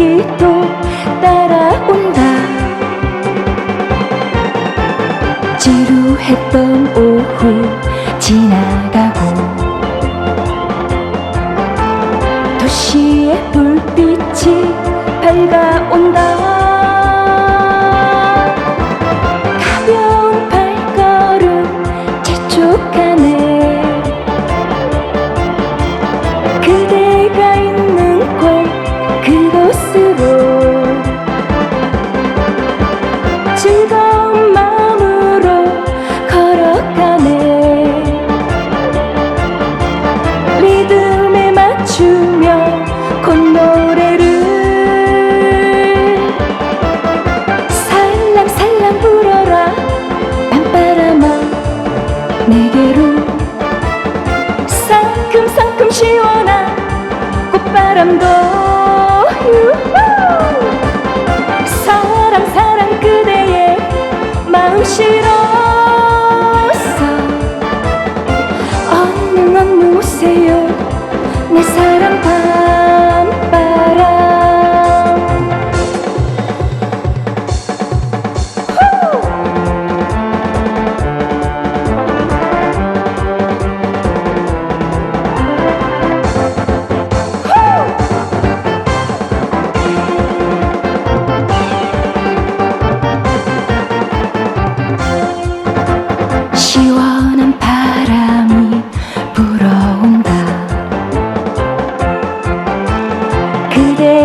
여기 또 따라온다. 지루했던 오후 지나가고 도시의 불빛이 밝아 걸어가네 리듬에 맞추며 콧노래를 살랑살랑 불어라. 밤바람아 내게로 상큼상큼 시원한 꽃바람도! 사랑 사랑 그대의 마음 실어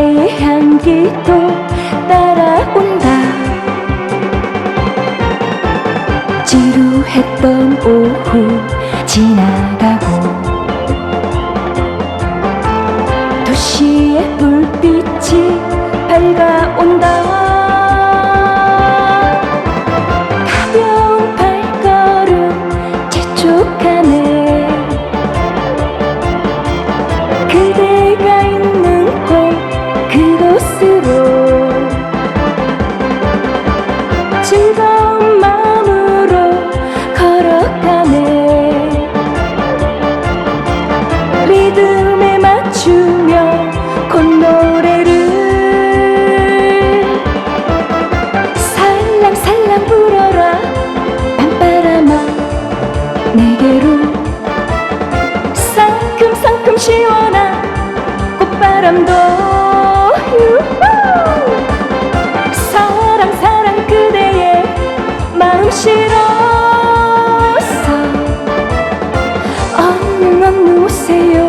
그대의 향기도 따라온다. 지루했던 오후 지나가고 도시의 불빛이 밝아온다 내게로 상큼상큼 시원한 꽃바람도 유후! 사랑 사랑 그대의 마음 실어서 얼른 얼른 오세요